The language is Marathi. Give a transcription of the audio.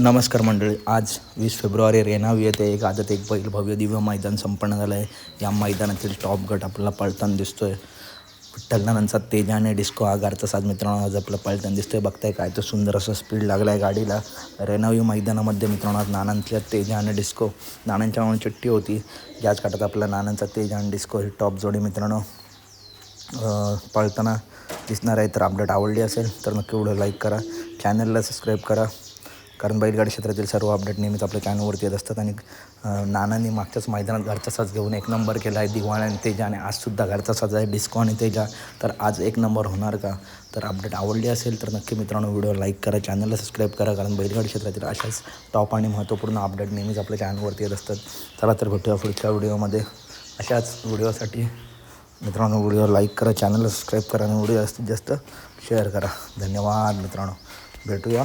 नमस्कार मंडळी आज वीस फेब्रुवारी रेनावी येथे एक आदत एक बैल. भव्य दिव्य मैदान संपन्न झालं आहे या मैदानातील टॉप गट आपल्याला पळताना दिसतोय. विठ्ठलनानांचा तेज आणि डिस्को आगारचा साज मित्रांनो आज आपलं पळताना दिसतोय. बघताय काय तो सुंदर असं स्पीड लागला आहे गाडीला रेनावी मैदानामध्ये मित्रांनो आज नानांतल्या तेजा आणि डिस्को नानांच्या म्हणून चिठ्ठी होती. याच काटात आपला नानांचा तेजा आणि डिस्को ही टॉप जोडी मित्रांनो पळताना दिसणार आहे. तर अपडेट आवडली असेल तर नक्की व्हिडिओ लाईक करा. चॅनलला सबस्क्राईब करा. कारण बैलगाडी क्षेत्रातील सर्व अपडेट नेहमीच आपल्या चॅनलवरती येत असतात आणि नानांनी मागच्याच मैदानात घरचा साज घेऊन एक नंबर केला आहे. दिवाळ आणि तेजा आणि आजसुद्धा घरचा साज आहे. डिस्को आणि तेजा. तर आज एक नंबर होणार का? तर अपडेट आवडली असेल तर नक्की मित्रांनो व्हिडिओ लाईक करा चॅनलला सबस्क्राईब करा कारण बैलगाडी क्षेत्रातील अशाच टॉप आणि महत्त्वपूर्ण अपडेट नेहमीच आपल्या चॅनलवरती येत असतात. चला तर भेटूया पुढच्या व्हिडिओमध्ये. अशाच व्हिडिओसाठी मित्रांनो व्हिडिओ लाईक करा चॅनलला सबस्क्राईब करा आणि व्हिडिओ जास्तीत जास्त शेअर करा. धन्यवाद मित्रांनो. भेटूया.